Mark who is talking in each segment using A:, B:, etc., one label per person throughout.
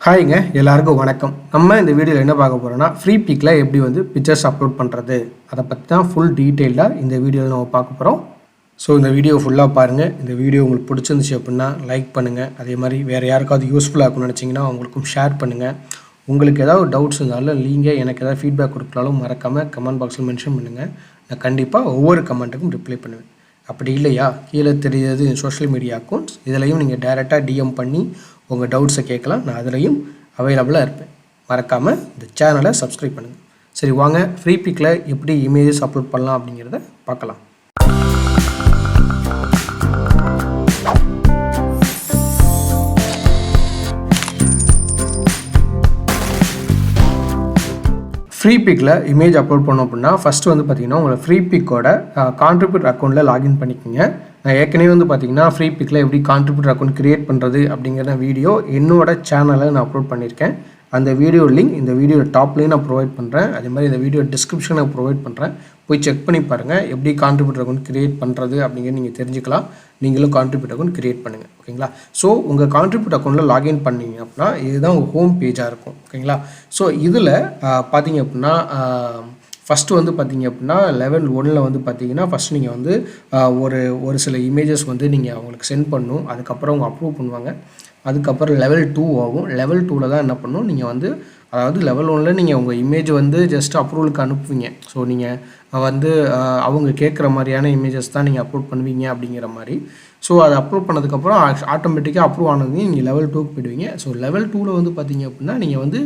A: ஹாய்ங்க எல்லாருக்கும் வணக்கம். நம்ம இந்த வீடியோவில் என்ன பார்க்க போகிறோம்னா ஃப்ரீ பிக்கில் எப்படி வந்து பிக்சர்ஸ் அப்லோட் பண்ணுறது அதை பற்றி தான் ஃபுல் டீட்டெயிலாக இந்த வீடியோவில் நம்ம பார்க்க போகிறோம் ஸோ இந்த வீடியோ ஃபுல்லாக பாருங்கள் இந்த வீடியோ உங்களுக்கு பிடிச்சிருந்துச்சு அப்படின்னா லைக் பண்ணுங்கள் அதே மாதிரி வேறு யாருக்காவது யூஸ்ஃபுல்லாக இருக்கும்னு நினச்சிங்கன்னா அவங்களுக்கும் ஷேர் பண்ணுங்கள் உங்களுக்கு ஏதாவது டவுட்ஸ் இருந்தாலும் நீங்கள் எனக்கு ஏதாவது ஃபீட்பேக் கொடுக்கலாலும் மறக்காமல் கமெண்ட் பாக்ஸில் மென்ஷன் பண்ணுங்கள் நான் கண்டிப்பாக ஒவ்வொரு கமெண்ட்டுக்கும் ரிப்ளை பண்ணுவேன். அப்படி இல்லையா? கீழே தெரியுது சோஷியல் மீடியா அக்கௌண்ட்ஸ் இதுலையும் நீங்கள் டைரெக்டாக டிஎம் பண்ணி உங்கள் டவுட்ஸை கேட்கலாம். நான் அதுலேயும் அவைலபிளாக இருப்பேன். மறக்காமல் இந்த சேனலை சப்ஸ்கிரைப் பண்ணுங்கள் சரி வாங்க. ஃப்ரீ பிக்கில் எப்படி இமேஜஸ் அப்லோட் பண்ணலாம் அப்படிங்கிறத பார்க்கலாம். ஃப்ரீ பிக்கில் இமேஜ் அப்லோட் பண்ணோம் அப்படின்னா ஃபஸ்ட்டு வந்து பார்த்தீங்கன்னா உங்களை ஃப்ரீ பிக்கோட கான்ட்ரிபியூட் அக்கௌண்ட்டில் லாகின் பண்ணிக்கோங்க. நான் ஏற்கனவே வந்து பார்த்தீங்கன்னா ஃப்ரீ பிக்கில் எப்படி கான்ட்ரிபியூட் அக்கௌண்ட் கிரியேட் பண்ணுறது அப்படிங்கிற வீடியோ என்னோட சேனலில் நான் அப்லோட் பண்ணியிருக்கேன் அந்த வீடியோ லிங்க் இந்த வீடியோ டாப்லேயும் நான் ப்ரொவைட் பண்ணுறேன் அதே மாதிரி இந்த வீடியோ டிஸ்கிரிப்ஷனை ப்ரொவைட் பண்ணுறேன் போய் செக் பண்ணி பாருங்கள் எப்படி கான்ட்ரிபியூட் அக்கௌண்ட் கிரியேட் பண்ணுறது அப்படிங்கிறது நீங்கள் தெரிஞ்சுக்கலாம். நீங்களும் கான்ட்ரிபியூட் அக்கௌண்ட் கிரியேட் பண்ணுங்கள் ஓகேங்களா ஸோ உங்கள் கான்ட்ரிபியூட் அக்கௌண்ட்டில் லாகின் பண்ணீங்க அப்படின்னா இதுதான் உங்கள் ஹோம் பேஜாக இருக்கும். ஓகேங்களா ஸோ இதில் பார்த்தீங்க அப்படின்னா ஃபஸ்ட்டு வந்து பார்த்தீங்க அப்படின்னா லெவல் ஒனில் வந்து பார்த்தீங்கன்னா ஃபஸ்ட் நீங்கள் வந்து ஒரு ஒரு சில இமேஜஸ் வந்து நீங்கள் அவங்களுக்கு சென்ட் பண்ணும். அதுக்கப்புறம் அவங்க அப்ரூவ் பண்ணுவாங்க. அதுக்கப்புறம் லெவல் டூ ஆகும். லெவல் டூவில் தான் என்ன பண்ணும்? நீங்கள் வந்து அதாவது லெவல் ஒனில் நீங்கள் உங்கள் இமேஜ் வந்து ஜஸ்ட் அப்ரூவலுக்கு அனுப்புவீங்க. ஸோ நீங்கள் வந்து அவங்க கேட்குற மாதிரியான இமேஜஸ் தான் நீங்கள் அப்லோட் பண்ணுவீங்க அப்படிங்கிற மாதிரி. ஸோ அதை அப்லோட் பண்ணதுக்கப்புறம் ஆட்டோமேட்டிக்காக அப்ரூவ் ஆனது நீங்கள் லெவல் டூக்கு போயிடுவீங்க. ஸோ லெவல் டூவில் வந்து பார்த்தீங்க அப்படின்னா நீங்கள் வந்து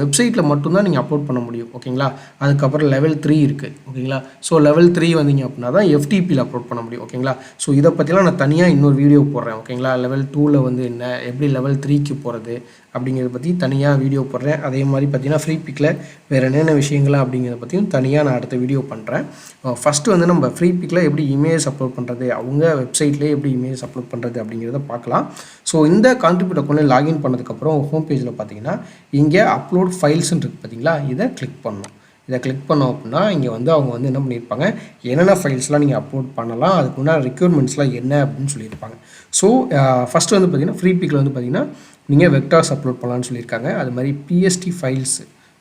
A: வெப்சைட்டில் மட்டும்தான் நீங்கள் அப்லோட் பண்ண முடியும். ஓகேங்களா அதுக்கப்புறம் லெவல் த்ரீ இருக்குது ஓகேங்களா ஸோ லெவல் த்ரீ வந்தீங்க அப்படின்னா தான் எஃப்டிபியில் அப்லோட் பண்ண முடியும். ஓகேங்களா ஸோ இதை பற்றிலாம் நான் தனியாக இன்னொரு வீடியோ போடுறேன். ஓகேங்களா லெவல் டூவில் வந்து என்ன? எப்படி லெவல் த்ரீக்கு போகிறது அப்படிங்கிறத பற்றி தனியாக வீடியோ போடுறேன். அதே மாதிரி பார்த்தீங்கன்னா ஃப்ரீ பிக்கில் வேறு என்னென்ன விஷயங்கள்லாம் அப்படிங்கிறத பற்றியும் தனியாக நான் அடுத்த வீடியோ பண்ணுறேன் ஃபஸ்ட்டு வந்து நம்ம ஃப்ரீ பிக்கில் எப்படி இமேஜ் அப்லோட் பண்ணுறது அவங்க வெப்சைட்லேயே எப்படி இமேஜ் அப்லோட் பண்ணுறது அப்படிங்கிறத பார்க்கலாம். ஸோ இந்த கான்ட்ரிபியூட் அக்கௌண்ட்டில் லாகின் பண்ணதுக்கப்புறம் ஹோம் பேஜில் பார்த்தீங்கன்னா இங்கே அப்லோட் ஃபைல்ஸ்ன்னு இருக்குது பார்த்தீங்களா? இதை கிளிக் பண்ணணும். இதை கிளிக் பண்ணோம் அப்படின்னா இங்கே வந்து அவங்க வந்து என்ன பண்ணியிருப்பாங்க? என்னென்ன ஃபைல்ஸ்லாம் நீங்கள் அப்லோட் பண்ணலாம்? அதுக்கு முன்னாடி ரெக்யூர்மெண்ட்ஸ்லாம் என்ன அப்படின்னு சொல்லியிருப்பாங்க. ஸோ ஃபஸ்ட்டு வந்து பார்த்தீங்கன்னா ஃப்ரீ பிக்கில் வந்து பார்த்தீங்கன்னா நீங்கள் வெக்டார்ஸ் அப்லோட் பண்ணலான்னு சொல்லியிருக்காங்க. அது மாதிரி பிஎஸ்டி ஃபைல்ஸ்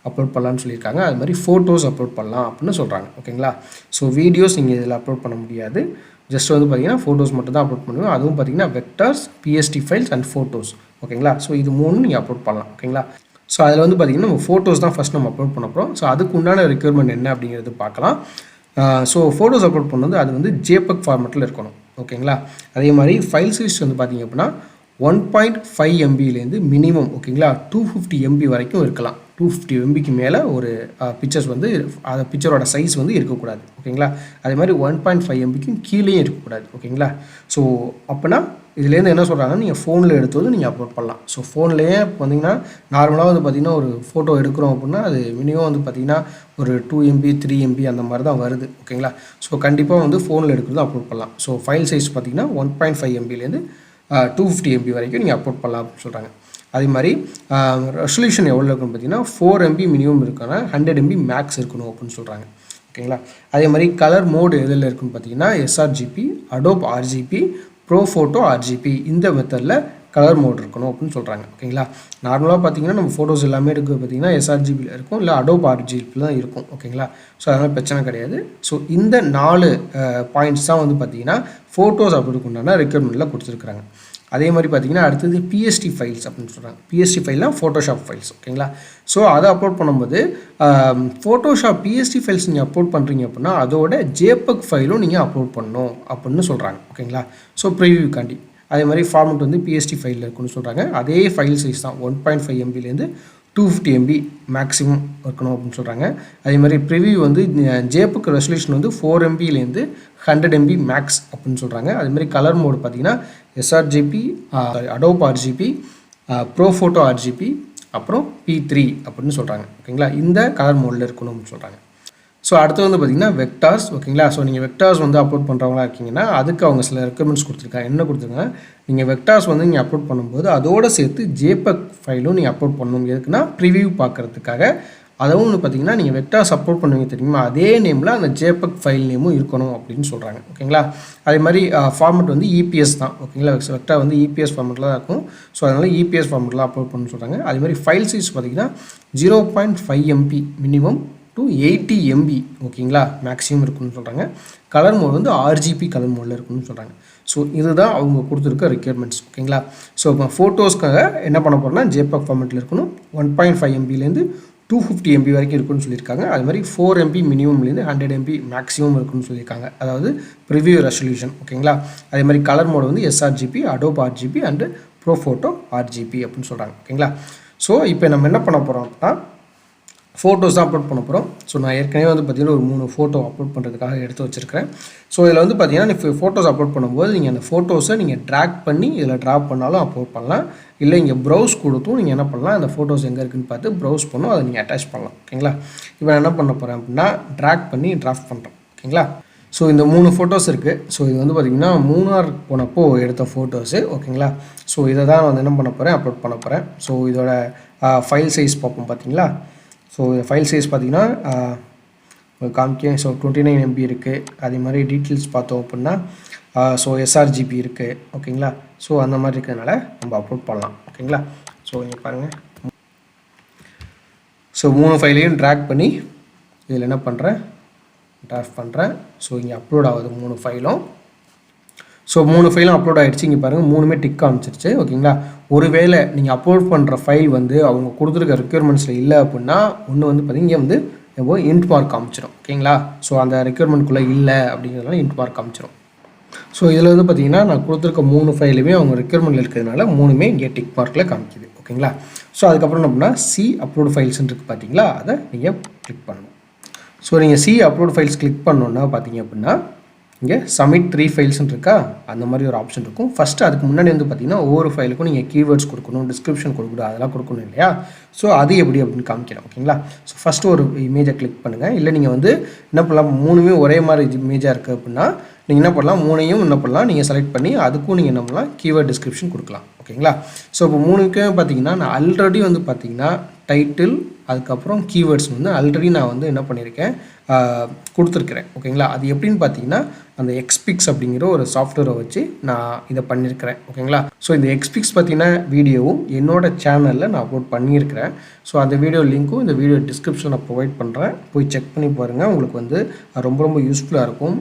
A: அப்லோட் பண்ணலான்னு சொல்லியிருக்காங்க. அது மாதிரி ஃபோட்டோஸ் அப்லோட் பண்ணலாம் அப்படின்னு சொல்கிறாங்க ஓகேங்களா? ஸோ வீடியோஸ் நீங்கள் இதில் அப்லோட் பண்ண முடியாது. ஜஸ்ட் வந்து பார்த்தீங்கன்னா ஃபோட்டோஸ் மட்டும் தான் அப்லோட் பண்ணுவோம் அதுவும் பார்த்தீங்கன்னா vectors PSD files and photos ஓகேங்களா? ஸோ இது மூணு நீங்கள் அப்லோட் பண்ணலாம். ஓகேங்களா? ஸோ அதில் வந்து பார்த்தீங்கன்னா நம்ம ஃபோட்டோஸ் தான் ஃபஸ்ட் நம்ம அப்லோட் பண்ண போகிறோம் ஸோ அதுக்கு உண்டான ரெக்யர்மெண்ட் என்ன அப்படிங்கிறது பார்க்கலாம். ஸோ ஃபோட்டோஸ் அப்லோட் பண்ணுறது அது வந்து ஜேபக் ஃபார்மெட்டில் இருக்கணும். ஓகேங்களா? அதே மாதிரி ஃபைல் சைஸ் வந்து பார்த்தீங்க அப்படின்னா ஒன் பாயிண்ட் ஃபைவ் எம்பிலேருந்து மினிமம் ஓகேங்களா டூ ஃபிஃப்டி எம்பி வரைக்கும் இருக்கலாம். டூ ஃபிஃப்டி எம்பிக்கு மேலே ஒரு பிக்சர்ஸ் வந்து அந்த பிக்சரோட சைஸ் வந்து இருக்கக்கூடாது ஓகேங்களா அதே மாதிரி ஒன் பாயிண்ட் ஃபைவ் எம்பிக்கும் கீழேயும் இருக்கக்கூடாது ஓகேங்களா ஸோ அப்போனா இதுலேருந்து என்ன சொல்கிறாங்கன்னா நீங்கள் ஃபோனில் எடுத்தது நீங்கள் அப்லோட் பண்ணலாம். ஸோ ஃபோன்லேயே வந்தீங்கன்னா நார்மலாக வந்து பார்த்தீங்கன்னா ஒரு ஃபோட்டோ எடுக்கிறோம் அப்படின்னா அது மினிமம் வந்து பார்த்தீங்கன்னா ஒரு டூ எம்பி த்ரீ எம்பி அந்த மாதிரி தான் வருது ஓகேங்களா ஸோ கண்டிப்பாக வந்து ஃபோனில் எடுக்கிறது அப்லோட் பண்ணலாம். ஸோ ஃபைல் சைஸ் பார்த்தீங்கன்னா ஒன் பாயிண்ட் ஃபைவ் எம்பிலேருந்து டூ ஃபிஃப்டி எம்பி வரைக்கும் நீங்கள் அப்லோட் பண்ணலாம் அப்படின்னு சொல்கிறாங்க அதே மாதிரி ரெசல்யூஷன் எவ்வளோ இருக்குன்னு பார்த்தீங்கன்னா ஃபோர் எம்பி மினிமம் இருக்கணும் ஹண்ட்ரட் எம்பி மேக்ஸ் இருக்கணும் அப்படின்னு சொல்கிறாங்க ஓகேங்களா? அதே மாதிரி கலர் மோடு எதில் இருக்குன்னு பார்த்தீங்கன்னா sRGB Adobe RGB pro photo RGB இந்த மெத்தடில் கலர் மோட் இருக்கணும் அப்படின்னு சொல்கிறாங்க ஓகேங்களா நார்மலாக பார்த்தீங்கன்னா நம்ம ஃபோட்டோஸ் எல்லாமே இருக்குது பார்த்தீங்கன்னா எஸ்ஆர்ஜிபியில் இருக்கும் இல்லை அடோப் ஆர்ஜிபியில் தான் இருக்கும். ஓகேங்களா ஸோ அதனால் பிரச்சனை கிடையாது. ஸோ இந்த நாலு பாயிண்ட்ஸ் தான் வந்து பார்த்தீங்கன்னா ஃபோட்டோஸ் அப்படின்னு உண்டான ரெக்யர்மெண்ட்டில் கொடுத்துருக்குறாங்க. அதே மாதிரி பார்த்தீங்கன்னா அடுத்தது பிஎஸ்டி ஃபைல்ஸ் அப்படின்னு சொல்கிறாங்க பிஎஸ்டி ஃபைல்னால் ஃபோட்டோஷாப் ஃபைல்ஸ் ஓகேங்களா ஸோ அதை அப்லோட் பண்ணும்போது ஃபோட்டோஷாப் பிஎஸ்டி ஃபைல்ஸ் நீங்கள் அப்லோட் பண்ணுறீங்க அப்படின்னா அதோட ஜேபக் ஃபைலும் நீங்கள் அப்லோட் பண்ணணும் அப்படின்னு சொல்கிறாங்க ஓகேங்களா ஸோ ப்ரிவியூக்காண்டி அதே மாதிரி ஃபார்மெட் வந்து பிஎஸ்டி ஃபைலில் இருக்குன்னு சொல்கிறாங்க அதே ஃபைல் சைஸ் தான். ஒன் பாயிண்ட் ஃபைவ் எம்பிலேருந்து டூ ஃபிஃப்டி எம்பி மேக்ஸிமம் இருக்கணும் அப்படின்னு சொல்கிறாங்க அதே மாதிரி ப்ரிவியூ வந்து ஜேப்புக்கு ரெசல்யூஷன் வந்து ஃபோர் எம்பிலேருந்து ஹண்ட்ரட் எம்பி மேக்ஸ் அப்படின்னு சொல்கிறாங்க அதே மாதிரி கலர் மோடு பார்த்தீங்கன்னா sRGB Adobe RGB pro photo RGB அப்புறம் பி த்ரீ அப்படின்னு சொல்கிறாங்க ஓகேங்களா? இந்த கலர் மோடில் இருக்கணும் அப்படின்னு சொல்கிறாங்க ஸோ அடுத்து வந்து பார்த்தீங்கன்னா வெக்டார்ஸ் ஓகேங்களா ஸோ நீங்கள் வெக்டார்ஸ் வந்து அப்லோட் பண்ணுறவங்களா இருக்கீங்கன்னா அதுக்கு அவங்க சில ரெக்குமெண்ட்ஸ் கொடுத்துருக்காங்க. என்ன கொடுத்துருக்காங்க? நீங்கள் வெக்டார்ஸ் வந்து நீங்கள் அப்லோட் பண்ணும்போது அதோடு சேர்த்து ஜேபக் ஃபைலும் நீங்கள் அப்லோட் பண்ணணும். எதுக்குன்னா ப்ரிவியூ பார்க்குறதுக்காக. அதுவும் வந்து பார்த்தீங்கன்னா நீங்கள் வெக்டார்ஸ் அப்லோட் பண்ணுவீங்க தெரியுமா? அதே நேமில் அந்த ஜேபக் ஃபைல் நேமும் இருக்கணும் அப்படின்னு சொல்கிறாங்க ஓகேங்களா அதே மாதிரி ஃபார்மெட் வந்து இபிஎஸ் தான். ஓகேங்களா வெக்டார் வந்து இபிஎஸ் ஃபார்மெட்டில் தான் இருக்கும். ஸோ அதனால் இபிஎஸ் ஃபார்மெட்டில் அப்லோட் பண்ணணும்னு சொல்கிறாங்க அதே மாதிரி ஃபைல் சைஸ் பார்த்தீங்கன்னா zero point five MB minimum to eighty MB ஓகேங்களா? மேக்ஸிமம் இருக்குன்னு சொல்கிறாங்க கலர் மோட் வந்து ஆர்ஜிபி கலர் மோடில் இருக்குன்னு சொல்கிறாங்க ஸோ இதுதான் அவங்க கொடுத்துருக்க ரெக்யர்மெண்ட்ஸ் ஓகேங்களா? ஸோ இப்போ ஃபோட்டோஸ்க்காக என்ன பண்ண போகிறோம்னா ஜேபக் ஃபார்மெட்டில் இருக்கணும். ஒன் பாயிண்ட் ஃபைவ் எம்பிலேருந்து டூ ஃபிஃப்டி எம்பி வரைக்கும் இருக்குன்னு சொல்லியிருக்காங்க. அது மாதிரி ஃபோர் எம்பி மினிமம்லேருந்து ஹண்ட்ரட் எம்பி மேக்ஸிமம் இருக்குன்னு சொல்லியிருக்காங்க. அதாவது ப்ரிவியூ ரெசல்யூஷன் ஓகேங்களா? அதே மாதிரி கலர் மோட் வந்து sRGB Adobe RGB and pro photo RGB அப்படின்னு சொல்கிறாங்க ஓகேங்களா? ஸோ இப்போ நம்ம என்ன பண்ண போகிறோம் அப்படின்னா ஃபோட்டோஸ் தான் அப்லோட் பண்ண போகிறோம் ஸோ நான் ஏற்கனவே வந்து பார்த்தீங்கன்னா ஒரு மூணு ஃபோட்டோ அப்லோட் பண்ணுறதுக்காக எடுத்து வச்சுருக்கிறேன். ஸோ இதில் வந்து பார்த்தீங்கன்னா நீங்கள் ஃபோட்டோஸ் அப்லோட் பண்ணும்போது நீங்கள் அந்த ஃபோட்டோஸை நீங்கள் ட்ராக் பண்ணி இதில் ட்ராப் பண்ணாலும் அப்லோட் பண்ணலாம். இல்லை இங்கே ப்ரௌஸ் கொடுத்தும் நீங்கள் என்ன பண்ணலாம் அந்த ஃபோட்டோஸ் எங்கே இருக்குன்னு பார்த்து ப்ரௌஸ் பண்ணும் அதை நீங்கள் அட்டாச் பண்ணலாம். ஓகேங்களா? இப்போ நான் என்ன பண்ண போகிறேன் அப்படின்னா ட்ராக் பண்ணி ட்ராஃப்ட் பண்ணுறேன் ஓகேங்களா? ஸோ இந்த மூணு ஃபோட்டோஸ் இருக்குது ஸோ இது வந்து பார்த்திங்கன்னா மூணார் போனப்போ எடுத்த ஃபோட்டோஸு ஓகேங்களா? ஸோ இதை தான் வந்து என்ன பண்ண போகிறேன் அப்லோட் பண்ண போகிறேன் ஸோ இதோட ஃபைல் சைஸ் பார்ப்போம் பார்த்தீங்களா ஸோ ஃபைல் சைஸ் பார்த்தீங்கன்னா காமிக்க ஸோ டுவெண்ட்டி நைன் எம்பி இருக்குது அதே மாதிரி டீட்டெயில்ஸ் பார்த்தோம் அப்படின்னா ஸோ எஸ்ஆர்ஜிபி இருக்குது ஓகேங்களா ஸோ அந்த மாதிரி இருக்கிறதுனால நம்ம அப்லோட் பண்ணலாம். ஓகேங்களா ஸோ இங்கே பாருங்கள் ஸோ மூணு ஃபைலையும் ட்ராக் பண்ணி இதில் என்ன பண்ணுறேன் ட்ராஃப்ட் பண்ணுறேன் ஸோ இங்கே அப்லோட் ஆகுது மூணு ஃபைலும் ஸோ மூணு ஃபைலும் அப்லோட் ஆகிடுச்சு இங்கே பாருங்கள் மூணுமே டிக் காமிச்சிருச்சு. ஓகேங்களா? ஒருவேளை நீங்கள் அப்லோட் பண்ணுற ஃபைல் வந்து அவங்க கொடுத்துருக்க ரெக்யூர்மெண்ட்ஸில் இல்லை அப்படின்னா ஒன்று வந்து பார்த்தீங்க இங்கே வந்து எப்போ இன்ட் மார்க் காமிச்சிடும் ஓகேங்களா? ஸோ அந்த ரெக்யூர்மெண்ட்குள்ளே இல்லை அப்படிங்கிறதுனால இன்ட் மார்க் காமிச்சிடும் ஸோ இதில் வந்து பார்த்தீங்கன்னா நான் கொடுத்துருக்க மூணு ஃபைலுமே அவங்க ரெக்யூர்மெண்ட்டில் இருக்கிறதுனால மூணுமே இங்கே டிக் மார்க்கில் காமிக்குது. ஓகேங்களா? ஸோ அதுக்கப்புறம் என்ன சி அப்லோட் ஃபைல்ஸ்ன்னு இருக்குது பார்த்தீங்களா அதை நீங்கள் கிளிக் பண்ணணும். ஸோ நீங்கள் சி அப்லோட் ஃபைல்ஸ் கிளிக் பண்ணோன்னா பார்த்தீங்க அப்படின்னா இங்கே சப்மிட் த்ரீ ஃபைல்ஸ்னு இருக்கா? அந்த மாதிரி ஒரு ஆப்ஷன் இருக்கும். ஃபஸ்ட்டு அதுக்கு முன்னாடி வந்து பார்த்தீங்கன்னா ஒவ்வொரு ஃபைலுக்கும் நீங்கள் கீவேர்ட்ஸ் கொடுக்கணும் டிஸ்கிரிப்ஷன் கொடுக்கணும் அதெல்லாம் கொடுக்கணும் இல்லையா? ஸோ அது எப்படி அப்படின்னு காமிக்கிறேன் ஓகேங்களா? ஸோ ஃபஸ்ட்டு ஒரு இமேஜை கிளிக் பண்ணுங்கள் இல்லை நீங்கள் வந்து என்ன பண்ணலாம் மூணுமே ஒரே மாதிரி இமேஜாக இருக்குது அப்படின்னா நீங்கள் என்ன பண்ணலாம் மூணையும் என்ன பண்ணலாம் நீங்கள் செலக்ட் பண்ணி அதுக்கும் நீங்கள் என்ன பண்ணலாம் கீவேர்ட் டிஸ்கிரிப்ஷன் கொடுக்கலாம் ஓகேங்களா? ஸோ இப்போ மூணுக்கும் பார்த்தீங்கன்னா நான் ஆல்ரெடி வந்து பார்த்தீங்கன்னா டைட்டில் அதுக்கப்புறம் கீவேர்ட்ஸ் வந்து ஆல்ரெடி நான் வந்து என்ன பண்ணியிருக்கேன் கொடுத்துருக்குறேன். ஓகேங்களா? அது எப்படின்னு பார்த்தீங்கன்னா அந்த எக்ஸ்பிக்ஸ் அப்படிங்கிற ஒரு சாஃப்ட்வேரை வச்சு நான் இதை பண்ணியிருக்கிறேன் ஓகேங்களா? ஸோ இந்த எக்ஸ்பிக்ஸ் பற்றின வீடியோவும் என்னோட சேனலில் நான் அப்லோட் பண்ணியிருக்கிறேன். ஸோ அந்த வீடியோ லிங்க்கும் இந்த வீடியோ டிஸ்கிரிப்ஷனில் ப்ரொவைட் பண்ணுறேன் போய் செக் பண்ணி பாருங்கள் உங்களுக்கு வந்து ரொம்ப ரொம்ப யூஸ்ஃபுல்லாக இருக்கும்.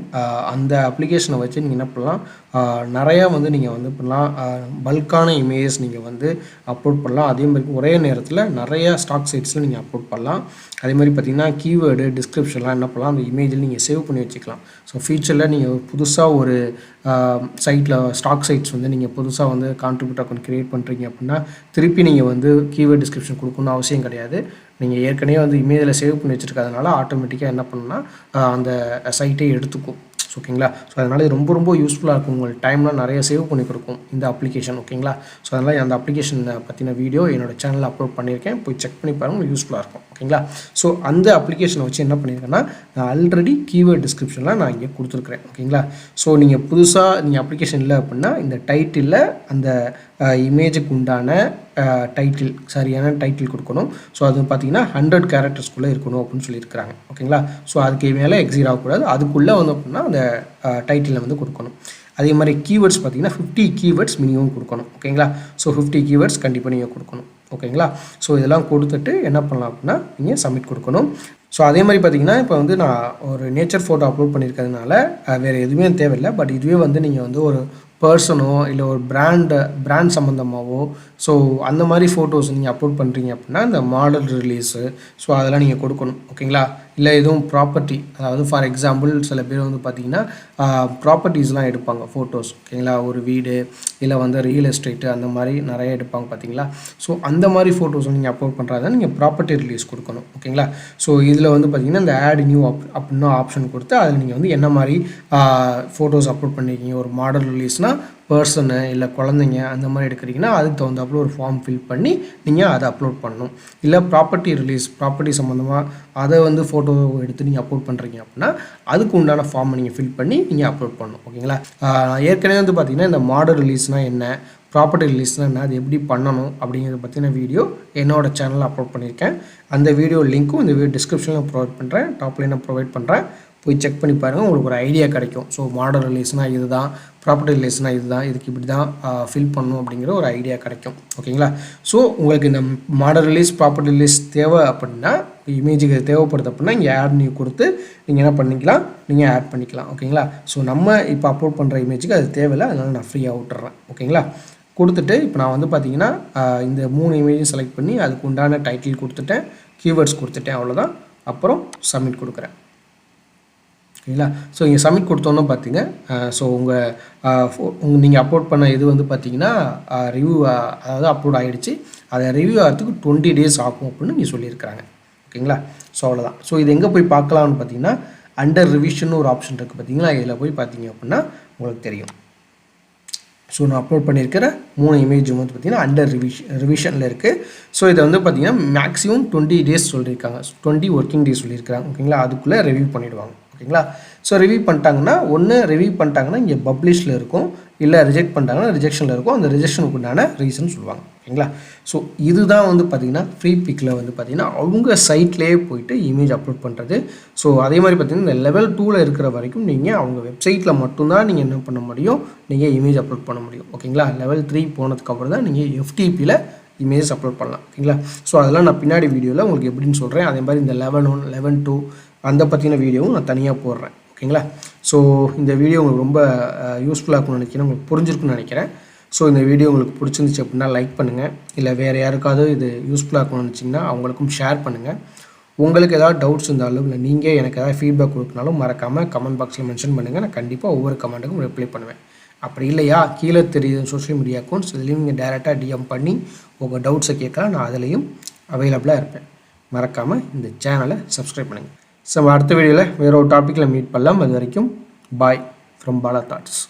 A: அந்த அப்ளிகேஷனை வச்சு நீங்கள் என்ன பண்ணலாம்? நிறையா வந்து நீங்கள் வந்து பண்ணலாம். பல்கான இமேஜஸ் நீங்கள் வந்து அப்லோட் பண்ணலாம். அதே மாதிரி ஒரே நேரத்தில் நிறையா ஸ்டாக் சைட்ஸில் நீங்கள் அப்லோட் பண்ணலாம். அதே மாதிரி பார்த்தீங்கன்னா கீவேர்டு டிஸ்கிரிப்ஷன்லாம் என்ன பண்ணலாம்? அந்த இமேஜில் நீங்கள் சேவ் பண்ணி வச்சுக்கலாம். ஸோ ஃபியூச்சரில் நீங்கள் புதுசாக ஒரு சைட்டில் ஸ்டாக் சைட்ஸ் வந்து நீங்கள் புதுசாக வந்து கான்ட்ரிபியூட் அக்கௌண்ட் க்ரியேட் பண்ணுறீங்க அப்படின்னா திருப்பி நீங்கள் வந்து கீவேர்ட் டிஸ்கிரிப்ஷன் கொடுக்கணும்னு அவசியம் கிடையாது. நீங்கள் ஏற்கனவே வந்து இமேஜில் சேவ் பண்ணி வச்சுருக்கிறதுனால ஆட்டோமேட்டிக்காக என்ன பண்ணுன்னா அந்த சைட்டே எடுத்துக்கும். ஓகேங்களா? ஸோ அதனால் இது ரொம்ப ரொம்ப யூஸ்ஃபுல்லாக இருக்கும். உங்களுக்கு டைம்லாம் நிறைய சேவ் பண்ணி கொடுக்கும் இந்த அப்ளிகேஷன் ஓகேங்களா? ஸோ அதனால் அந்த அப்ளிகேஷன் பற்றின வீடியோ என்னோட சேனலில் அப்லோட் பண்ணியிருக்கேன். போய் செக் பண்ணி பாருங்கள் உங்களுக்கு யூஸ்ஃபுல்லாக இருக்கும். ஓகேங்களா? ஸோ அந்த அப்ளிகேஷனை வச்சு என்ன பண்ணியிருக்கேன்னா நான் ஆல்ரெடி கீவேர்ட் டிஸ்கிரிப்ஷனில் நான் இங்கே கொடுத்துருக்குறேன். ஓகேங்களா? ஸோ நீங்கள் புதுசாக நீங்கள் அப்ளிகேஷன் இல்லை அப்படின்னா இந்த டைட்டிலில் அந்த இமேஜுக்கு உண்டான டைட்டில் சரியான டைட்டில் கொடுக்கணும். ஸோ அது பார்த்தீங்கன்னா ஹண்ட்ரட் கேரக்டர்ஸ்குள்ளே இருக்கணும் அப்படின்னு சொல்லியிருக்கிறாங்க. ஓகேங்களா? ஸோ அதுக்கு மேலே எக்ஸிட் ஆகக்கூடாது. அதுக்குள்ளே வந்து அப்படின்னா அந்த டைட்டிலை வந்து கொடுக்கணும். அதே மாதிரி கீவேர்ட்ஸ் பார்த்தீங்கன்னா ஃபிஃப்டி கீவேர்ட்ஸ் மினிமம் கொடுக்கணும். ஓகேங்களா? ஸோ ஃபிஃப்டி கீவேர்ட்ஸ் கண்டிப்பாக நீங்கள் கொடுக்கணும். ஓகேங்களா? ஸோ இதெல்லாம் கொடுத்துட்டு என்ன பண்ணலாம் அப்படின்னா நீங்கள் சப்மிட் கொடுக்கணும். ஸோ அதே மாதிரி பார்த்தீங்கன்னா இப்போ வந்து நான் ஒரு நேச்சர் ஃபோட்டோ அப்லோட் பண்ணியிருக்கிறதுனால வேறு எதுவுமே தேவையில்லை. பட் இதுவே வந்து நீங்கள் வந்து ஒரு பர்சனோ இல்லை ஒரு பிராண்டு பிராண்ட் சம்மந்தமாகவோ ஸோ அந்த மாதிரி ஃபோட்டோஸ் நீங்கள் அப்லோட் பண்ணுறீங்க அப்படின்னா இந்த மாடல் ரிலீஸு ஸோ அதெல்லாம் நீங்கள் கொடுக்கணும். ஓகேங்களா இல்லை எதுவும் ப்ராப்பர்ட்டி அதாவது ஃபார் எக்ஸாம்பிள் சில பேர் வந்து பார்த்தீங்கன்னா ப்ராப்பர்ட்டிஸ்லாம் எடுப்பாங்க ஃபோட்டோஸ் ஓகேங்களா? ஒரு வீடு இல்லை வந்து ரியல் எஸ்டேட்டு அந்த மாதிரி நிறைய எடுப்பாங்க பார்த்தீங்களா? ஸோ அந்த மாதிரி ஃபோட்டோஸ் நீங்கள் அப்லோட் பண்ணுறதா நீங்கள் ப்ராப்பர்ட்டி ரிலீஸ் கொடுக்கணும் ஓகேங்களா? ஸோ இதில் வந்து பார்த்தீங்கன்னா இந்த ஆட் நியூ அப் அப்படின்னா ஆப்ஷன் கொடுத்து அதில் நீங்கள் வந்து என்ன மாதிரி ஃபோட்டோஸ் அப்லோட் பண்ணியிருக்கீங்க ஒரு மாடல் ரிலீஸ்னால் பர்சனு இல்லை குழந்தைங்க அந்த மாதிரி எடுக்கிறீங்கன்னா அதுக்கு தகுந்தாப்புல ஒரு ஃபார்ம் ஃபில் பண்ணி நீங்கள் அதை அப்லோட் பண்ணணும். இல்லை ப்ராப்பர்ட்டி ரிலீஸ் ப்ராப்பர்ட்டி சம்மந்தமாக அதை வந்து ஃபோட்டோ எடுத்து நீங்கள் அப்லோட் பண்ணுறீங்க அப்படின்னா அதுக்கு உண்டான ஃபார்மை நீங்கள் ஃபில் பண்ணி நீங்கள் அப்லோட் பண்ணணும். ஓகேங்களா? ஏற்கனவே வந்து பார்த்தீங்கன்னா இந்த மாடல் ரிலீஸ்னால் என்ன ப்ராப்பர்ட்டி ரிலீஸ்னால் என்ன அது எப்படி பண்ணணும் அப்படிங்கிறத பற்றின வீடியோ என்னோட சேனலில் அப்லோட் பண்ணியிருக்கேன் அந்த வீடியோ லிங்க்கும் இந்த வீடியோ டிஸ்கிரிப்ஷனில் ப்ரொவைட் பண்ணுறேன் டாப்லையும் ப்ரொவைட் பண்ணுறேன் போய் செக் பண்ணி பாருங்கள் உங்களுக்கு ஒரு ஐடியா கிடைக்கும். ஸோ மாடல் ரிலேஷனாக இது தான் ப்ராப்பர்ட்டி ரிலேஷனாக இது தான் இதுக்கு இப்படி தான் ஃபில் பண்ணணும் அப்படிங்கிற ஒரு ஐடியா கிடைக்கும். ஓகேங்களா ஸோ உங்களுக்கு இந்த மாடல் ரிலீஸ் ப்ராப்பர்ட்டி ரிலீஸ் தேவை அப்படின்னா இமேஜுக்கு தேவைப்படுது அப்படின்னா இங்கே ஆட் நீங்கள் கொடுத்து நீங்கள் என்ன பண்ணிக்கலாம்? நீங்கள் ஆட் பண்ணிக்கலாம். ஓகேங்களா ஸோ நம்ம இப்போ அப்லோட் பண்ணுற இமேஜுக்கு அது தேவையில்லை. அதனால் நான் ஃப்ரீயாக விட்டுறேன். ஓகேங்களா கொடுத்துட்டு இப்போ நான் வந்து பார்த்தீங்கன்னா இந்த மூணு இமேஜும் செலக்ட் பண்ணி அதுக்கு உண்டான டைட்டில் கொடுத்துட்டேன். கீவேர்ட்ஸ் கொடுத்துட்டேன். அவ்வளோதான் அப்புறம் சப்மிட் கொடுக்குறேன். சரிங்களா? ஸோ இங்கே சப்மிட் கொடுத்தோன்னே பார்த்தீங்க ஸோ உங்கள் உங்கள் நீங்கள் அப்லோட் பண்ண இது வந்து பார்த்தீங்கன்னா ரிவ்யூ அதாவது அப்லோட் ஆகிடுச்சு அதை ரிவ்யூ ஆகிறதுக்கு டுவெண்ட்டி டேஸ் ஆகும் அப்படின்னு இங்கே சொல்லியிருக்கிறாங்க. ஓகேங்களா? ஸோ அவ்வளோதான் ஸோ இது எங்கே போய் பார்க்கலாம்னு பார்த்தீங்கன்னா அண்டர் ரிவிஷன் ஒரு ஆப்ஷன் இருக்குது பார்த்தீங்களா இதில் போய் பார்த்தீங்க அப்படின்னா உங்களுக்கு தெரியும். ஸோ நான் அப்லோட் பண்ணியிருக்கிற மூணு இமேஜ் வந்து பார்த்திங்கன்னா அண்டர் ரிவிஷன் ரிவிஷனில் இருக்குது ஸோ இதை வந்து பார்த்திங்கன்னா மேக்ஸிமம் டுவெண்ட்டி டேஸ் சொல்லியிருக்காங்க. டுவெண்ட்டி ஒர்க்கிங் டேஸ் சொல்லியிருக்காங்க ஓகேங்களா? அதுக்குள்ளே ரிவ்யூ பண்ணிவிடுவாங்க ஓகேங்களா? ஸோ ரிவ்யூ பண்ணிட்டாங்கன்னா ஒன்று ரிவ்யூ பண்ணிட்டாங்கன்னா இங்கே பப்ளிஷில் இருக்கும். இல்லை ரிஜெக்ட் பண்ணிட்டாங்கன்னா ரிஜெக்ஷனில் இருக்கும். அந்த ரிஜெக்ஷனுக்கு உண்டான ரீசன் சொல்லுவாங்க. ஓகேங்களா? ஸோ இதுதான் வந்து பார்த்திங்கன்னா ஃப்ரீ பிக்கில் வந்து பார்த்திங்கன்னா அவங்க சைட்லேயே போயிட்டு இமேஜ் அப்லோட் பண்ணுறது ஸோ அதே மாதிரி பார்த்திங்கன்னா இந்த லெவல் டூவில் இருக்கிற வரைக்கும் நீங்கள் அவங்க வெப்சைட்டில் மட்டும்தான் நீங்கள் என்ன பண்ண முடியும்? நீங்கள் இமேஜ் அப்லோட் பண்ண முடியும். ஓகேங்களா? லெவல் த்ரீ போனதுக்கப்புறம் தான் நீங்கள் எஃப்டிபியில் இமேஜஸ் அப்லோட் பண்ணலாம். ஓகேங்களா? ஸோ அதெல்லாம் நான் பின்னாடி வீடியோவில் உங்களுக்கு எப்படின்னு சொல்கிறேன் அதே மாதிரி இந்த லெவன் ஒன் லெவன் டூ அந்த பற்றின வீடியோவும் நான் தனியாக போடுறேன். ஓகேங்களா? ஸோ இந்த வீடியோ உங்களுக்கு ரொம்ப யூஸ்ஃபுல்லாக இருக்கும்னு நினைக்கிறேன். உங்களுக்கு புரிஞ்சிருக்குன்னு நினைக்கிறேன். ஸோ இந்த வீடியோ உங்களுக்கு பிடிச்சிருந்துச்சு அப்படின்னா லைக் பண்ணுங்கள் இல்லை வேறு யாருக்காவது இது யூஸ்ஃபுல்லாக இருக்கும்னு நினச்சிங்கன்னா அவங்களுக்கும் ஷேர் பண்ணுங்கள் உங்களுக்கு ஏதாவது டவுட்ஸ் இருந்தாலும் இல்லை நீங்கள் எனக்கு ஏதாவது ஃபீட்பேக் கொடுக்கனாலும் மறக்காமல் கமெண்ட் பாக்ஸில் மென்ஷன் பண்ணுங்கள் நான் கண்டிப்பாக ஒவ்வொரு கமெண்ட்டுக்கும் ரிப்ளை பண்ணுவேன். அப்படி இல்லையா? கீழே தெரியுது சோஷியல் மீடியா அக்கௌண்ட்ஸ் இதுலேயும் நீங்கள் டேரெக்டாக டிஎம் பண்ணி உங்கள் டவுட்ஸை கேட்கலாம். நான் அதுலேயும் அவைலபிளாக இருப்பேன். மறக்காமல் இந்த சேனலை சப்ஸ்கிரைப் பண்ணுங்கள் ஸோ அடுத்த வீடியோவில் வேறு ஒரு டாப்பிக்கில் மீட் பண்ணலாம். அது வரைக்கும் பாய் ஃப்ரம் பாலா தாட்ஸ்